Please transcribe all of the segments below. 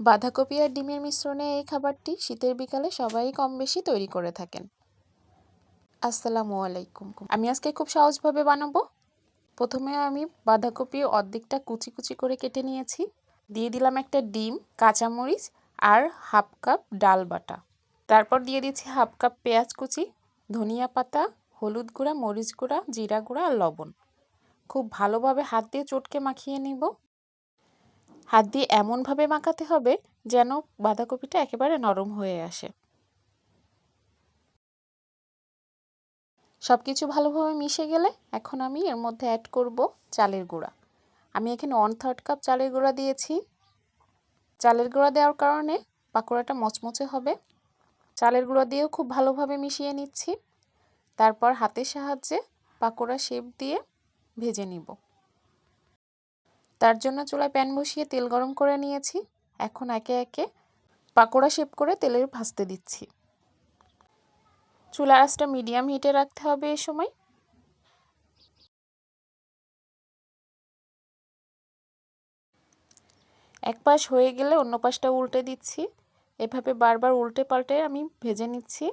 বাঁধাকপি আর ডিমের মিশ্রণে এই খাবারটি শীতের বিকালে সবাই কম বেশি তৈরি করে থাকেন। আসসালামু আলাইকুম। আমি আজকে খুব সহজভাবে বানাবো। প্রথমে আমি বাঁধাকপি অর্ধেকটা কুচি কুচি করে কেটে নিয়েছি। দিয়ে দিলাম একটা ডিম, কাঁচামরিচ আর হাফ কাপ ডাল বাটা। তারপর দিয়ে দিচ্ছি হাফ কাপ পেঁয়াজ কুচি, ধনিয়া পাতা, হলুদ গুঁড়া, মরিচ গুঁড়া, জিরা গুঁড়া আর লবণ। খুব ভালোভাবে হাত দিয়ে চটকে মাখিয়ে নিব। হাত দিয়ে এমনভাবে মাখাতে হবে যেন বাঁধাকপিটা একেবারে নরম হয়ে আসে। সব কিছু ভালোভাবে মিশে গেলে এখন আমি এর মধ্যে অ্যাড করব চালের গুঁড়া। আমি এখানে ওয়ান থার্ড কাপ চালের গুঁড়া দিয়েছি। চালের গুঁড়া দেওয়ার কারণে পাকোড়াটা মচমচে হবে। চালের গুঁড়া দিয়েও খুব ভালোভাবে মিশিয়ে নিচ্ছি। তারপর হাতের সাহায্যে পাকোড়া শেপ দিয়ে ভেজে নিব। তার জন্য চুলায় প্যান বসিয়ে তেল গরম করে নিয়েছি। এখন একে একে পাকোড়া শেপ করে তেলে ভাজতে দিচ্ছি। চুলার আঁচটা মিডিয়াম হিটে রাখতে হবে এ সময়। এক পাশ হয়ে গেলে অন্য পাশটা উল্টে দিচ্ছি। এভাবে বারবার উল্টে পাল্টে আমি ভেজে নিচ্ছি।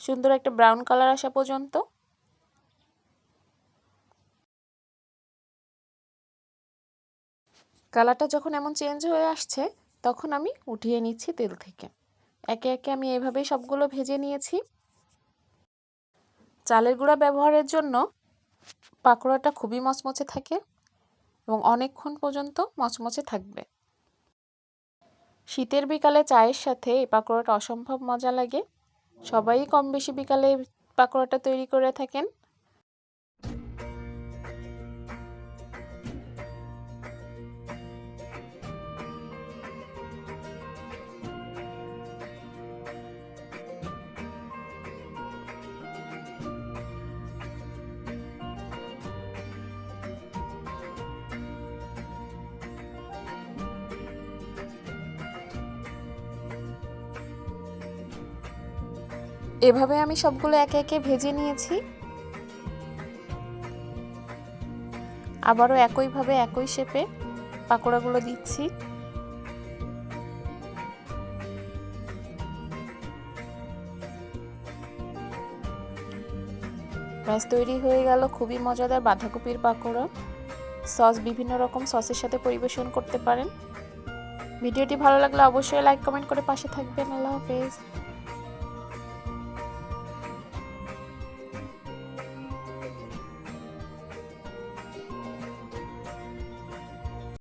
সুন্দর একটা ব্রাউন কালার আসা পর্যন্ত। কালারটা যখন এমন চেঞ্জ হয়ে আসছে, তখন আমি উঠিয়ে নিচ্ছি তেল থেকে। একে একে আমি এভাবেই সবগুলো ভেজে নিয়েছি। চালের গুঁড়া ব্যবহারের জন্য পাকোড়াটা খুবই মচমচে থাকে এবং অনেকক্ষণ পর্যন্ত মচমচে থাকবে। শীতের বিকালে চায়ের সাথে এই পাকোড়াটা অসম্ভব মজা লাগে। সবাই কম বেশি বিকালে পাকোড়াটা তৈরি করে থাকেন। এভাবে আমি সবগুলো একে একে ভেজে নিয়েছি। আবারও একইভাবে একই শেপে পাকোড়াগুলো দিচ্ছি। ব্যাস, তৈরি হয়ে গেল খুবই মজাদার বাঁধাকপির পাকোড়া। সস বিভিন্ন রকম সসের সাথে পরিবেশন করতে পারেন। ভিডিওটি ভালো লাগলে অবশ্যই লাইক কমেন্ট করে পাশে থাকবেন। আল্লাহ হাফেজ।